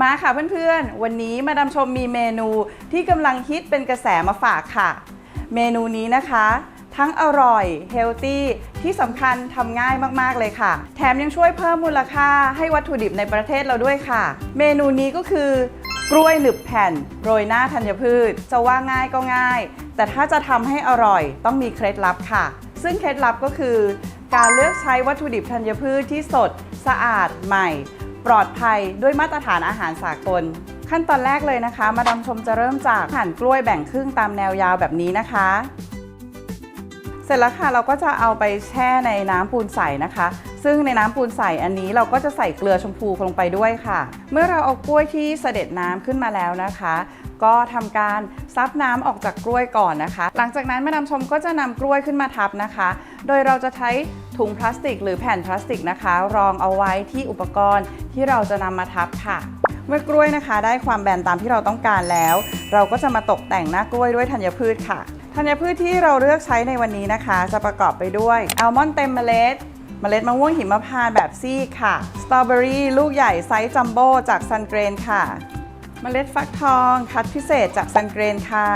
มาค่ะเพื่อนๆ วันนี้มาดามชมมีเมนูที่กำลังฮิตเป็นกระแสมาฝากค่ะ เมนูนี้นะคะ ทั้งอร่อยเฮลตี้ที่สำคัญทำง่ายมากๆเลยค่ะ แถมยังช่วยเพิ่มมูลค่าให้วัตถุดิบในประเทศเราด้วยค่ะ เมนูนี้ก็คือกล้วยหนึบแผ่นโรยหน้าธัญพืช จะว่าง่ายก็ง่าย แต่ถ้าจะทำให้อร่อยต้องมีเคล็ดลับค่ะ ซึ่งเคล็ดลับก็คือ การเลือกใช้วัตถุดิบธัญพืชที่สด สะอาดใหม่ ปลอดภัยด้วยมาตรฐานอาหารสากล ขั้นตอนแรกเลยนะคะ มาดามชมจะเริ่มจากหั่นกล้วยแบ่งครึ่งตามแนวยาวแบบนี้นะคะ เสร็จแล้วค่ะเราก็จะเอาไปแช่ในน้ำปูนใสนะคะ ซึ่งในน้ำปูนใสอันนี้เราก็จะใส่เกลือชมพูลงไปด้วยค่ะ เมื่อเราเอากล้วยที่เสด็จน้ำขึ้นมาแล้วนะคะก็ทำการซับน้ำออกจากกล้วยก่อนนะคะ หลังจากนั้นแม่นำชมก็จะนำกล้วยขึ้นมาทับนะคะ โดยเราจะใช้ ถุงพลาสติก หรือแผ่นพลาสติกนะคะ รองเอาไว้ที่อุปกรณ์ที่เราจะนำมาทับค่ะ เมื่อกล้วยนะคะ ได้ความแบนตามที่เราต้องการแล้ว เราก็จะมาตกแต่งหน้ากล้วยด้วยธัญพืชค่ะธัญพืชที่เราเลือกใช้ในวันนี้นะคะ จะประกอบไปด้วยอัลมอนด์เต็มเมล็ดเมล็ดมะม่วงหิมพานต์แบบซีกค่ะ สตรอเบอรี่ลูกใหญ่ไซส์จัมโบ้จากซันเกรนค่ะ เมล็ดฟักทองคัดพิเศษจากซันเกรนค่ะ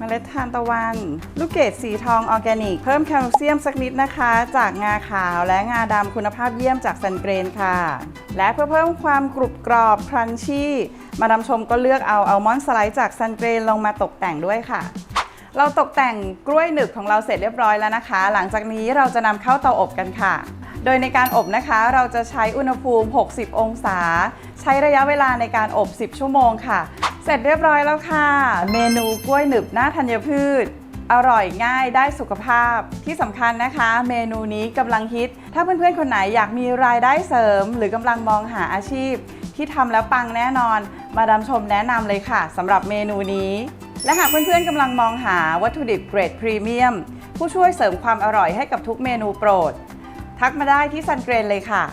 เมล็ดทานตะวัน ลูกเกดสีทองออร์แกนิก เพิ่มแคลเซียมสักนิดนะคะ จากงาขาวและงาดำคุณภาพเยี่ยมจากซันเกรนค่ะ และเพื่อเพิ่มความกรุบกรอบครันชี่มาดามชมก็เลือกเอาอัลมอนด์สไลด์จากซันเกรนลงมาตกแต่งด้วยค่ะ เราตกแต่งกล้วยหนึบของเราเสร็จเรียบร้อยแล้วนะคะ หลังจากนี้เราจะนำเข้าเตาอบกันค่ะ โดยในการอบนะคะ เราจะใช้อุณหภูมิ 60 องศา ใช้ระยะเวลาในการอบ 10 ชั่วโมงค่ะ เสร็จเรียบร้อยแล้วค่ะ เมนู ล้วยหนึบหน้าธัญพืช อร่อยง่ายได้สุขภาพ ที่สำคัญนะคะ เมนูนี้กำลังฮิต ถ้าเพื่อนๆ คนไหนอยากมีรายได้เสริม หรือกำลังมองหาอาชีพ ที่ทำแล้วปังแน่นอน มาดามชมแนะนำเลยค่ะสำหรับเมนูนี้ และหากเพื่อนๆกำลังมองหาวัตถุดิบเกรดพรีเมียมผู้ช่วยเสริมความอร่อยให้กับทุกเมนูโปรด ทักมาได้ที่ซันเกรนเลยค่ะ